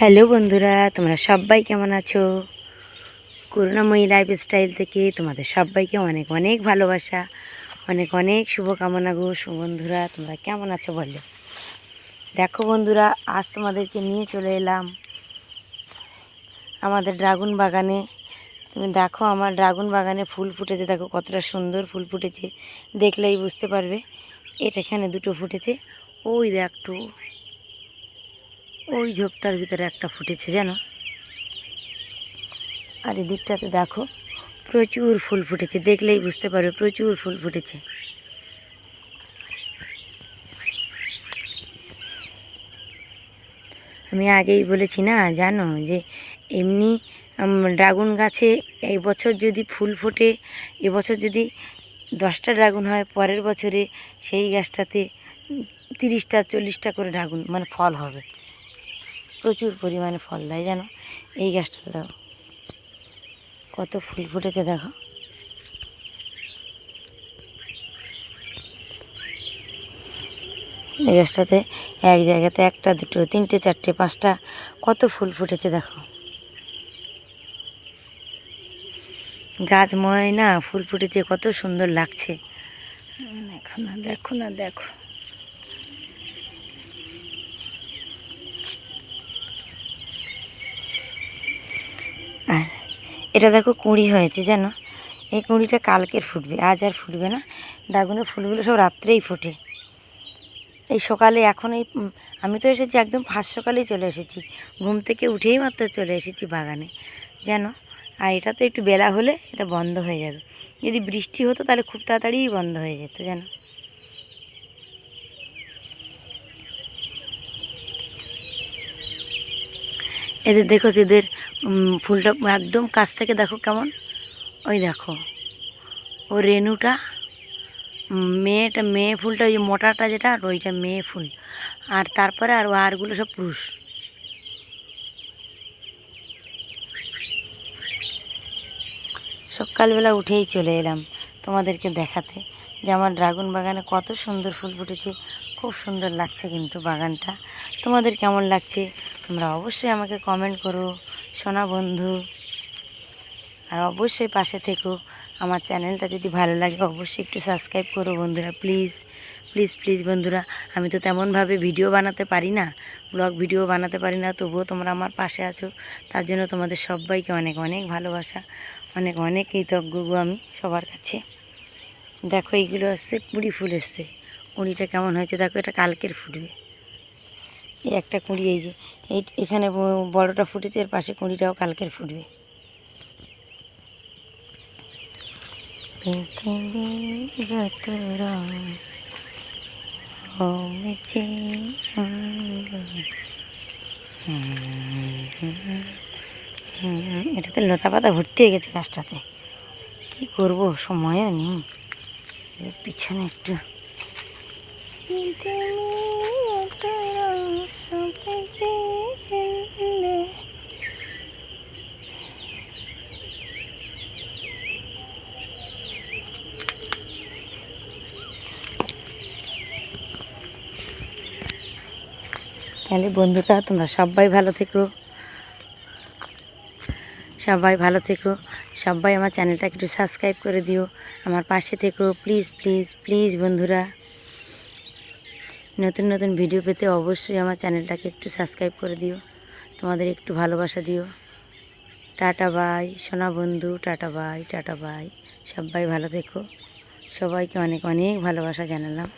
Hello বন্ধুরা, তোমরা সবাই কেমন আছো? করুণাময়ী লাইফস্টাইল থেকে তোমাদের সবাইকে অনেক অনেক ভালোবাসা, অনেক অনেক শুভকামনা গো। বন্ধুরা, তোমরা কেমন আছো বলো? দেখো বন্ধুরা, আজ তোমাদেরকে নিয়ে চলে এলাম আমাদের ড্রাগন বাগানে। তুমি দেখো আমার ড্রাগন বাগানে ফুল ফুটেছে, দেখো কতটা সুন্দর ফুল ফুটেছে। দেখলেই বুঝতে পারবে এটা এখানে দুটো ফুটেছে। ওই একটু। ওই ঝোপটার ভিতরে একটা ফুটেছে, জানো? আর এদিকটাতে দেখো, প্রচুর ফুল ফুটেছে, দেখলেই বুঝতে পারবে, প্রচুর ফুল ফুটেছে। আমি আগেই বলেছি না, জানো? যে এমনি ড্রাগন গাছে এই বছর যদি ফুল ফোটে এবছর যদি দশটা ড্রাগন হয়, পরের বছরে সেই গাছটাতে তিরিশটা, চল্লিশটা করে ড্রাগন মানে ফল হবে। প্রচুর পরিমাণে ফল দেয় জানো? এই গাছটা দেখো কত ফুল ফুটেছে দেখো। এই গাছটাতে এক জায়গাতে একটা, দুটো, তিনটে, চারটে, পাঁচটা কত ফুল ফুটেছে দেখো। গাছ ময় না ফুল ফুটেছে, কত সুন্দর লাগছে। দেখো না দেখো না, দেখো আর এটা দেখো কুঁড়ি হয়েছে, জানো? এই কুঁড়িটা কালকের ফুটবে, আজ আর ফুটবে না। ড্রাগনের ফুলগুলো সব রাত্রেই ফোটে। এই সকালে এখন এই আমি তো এসেছি একদম ফার্স্ট সকালেই চলে এসেছি। ঘুম থেকে উঠেই মাত্র চলে এসেছি বাগানে, জানো? আর এটা তো একটু বেলা হলে এটা বন্ধ হয়ে যাবে। যদি বৃষ্টি হতো তাহলে খুব তাড়াতাড়িই বন্ধ হয়ে যেত, জানো? এদের দেখো এদের ফুলটা একদম কাছ থেকে দেখো কেমন। ওই দেখো, ও রেনুটা মেয়েটা, মেয়ে ফুলটা, ওই মোটাটা যেটা, আর ওইটা মেয়ে ফুল। আর তারপরে আর আরগুলো সব পুরুষ। সকালবেলা উঠেই চলে এলাম তোমাদেরকে দেখাতে যে আমার ড্রাগন বাগানে কত সুন্দর ফুল ফুটেছে, খুব সুন্দর লাগছে কিন্তু বাগানটা। তোমাদের কেমন লাগছে, তোমরা অবশ্যই আমাকে কমেন্ট করো। সোনা বন্ধু। আর অবশ্যই পাশে থেকো। আমার চ্যানেলটা যদি ভালো লাগে, অবশ্যই একটু সাবস্ক্রাইব করো বন্ধুরা, প্লিজ। প্লিজ প্লিজ বন্ধুরা, আমি তো তেমনভাবে ভিডিও বানাতে পারি না, ব্লগ ভিডিও বানাতে পারি না, তবুও তোমরা আমার পাশে আছো। তার জন্য তোমাদের সবাইকে অনেক অনেক ভালোবাসা, অনেক অনেক কৃতজ্ঞ গো আমি সবার কাছে। দেখো, এইগুলো আসছে কুড়ি ফুল এসছে। কুড়িটা কেমন হয়েছে, দেখো, এটা কালকের ফুটবে। এই একটা কুঁড়ি, এই যে, এই এখানে বড়টা ফুটেছে, এর পাশে কুঁড়িটাও কালকের ফুটবে। এটাতে লতা পাতা ভর্তি হয়ে গেছে গাছটাতে। কি করব সময়ও নেই। পিছনে একটু। তাহলে বন্ধুটা তোমরা সবাই ভালো থেকো। সবাই ভালো থেকো। সবাই আমার চ্যানেলটাকে একটু সাবস্ক্রাইব করে দিও। আমার পাশে থেকো। প্লিজ প্লিজ প্লিজ বন্ধুরা। নতুন নতুন ভিডিও পেতে অবশ্যই আমার চ্যানেলটাকে একটু সাবস্ক্রাইব করে দিও। তোমাদের একটু ভালোবাসা দিও। টাটা বাই, সোনা বন্ধু, টাটা বাই টাটা বাই। সবাই ভালো দেখো সবাইকে অনেক অনেক ভালোবাসা জানালাম।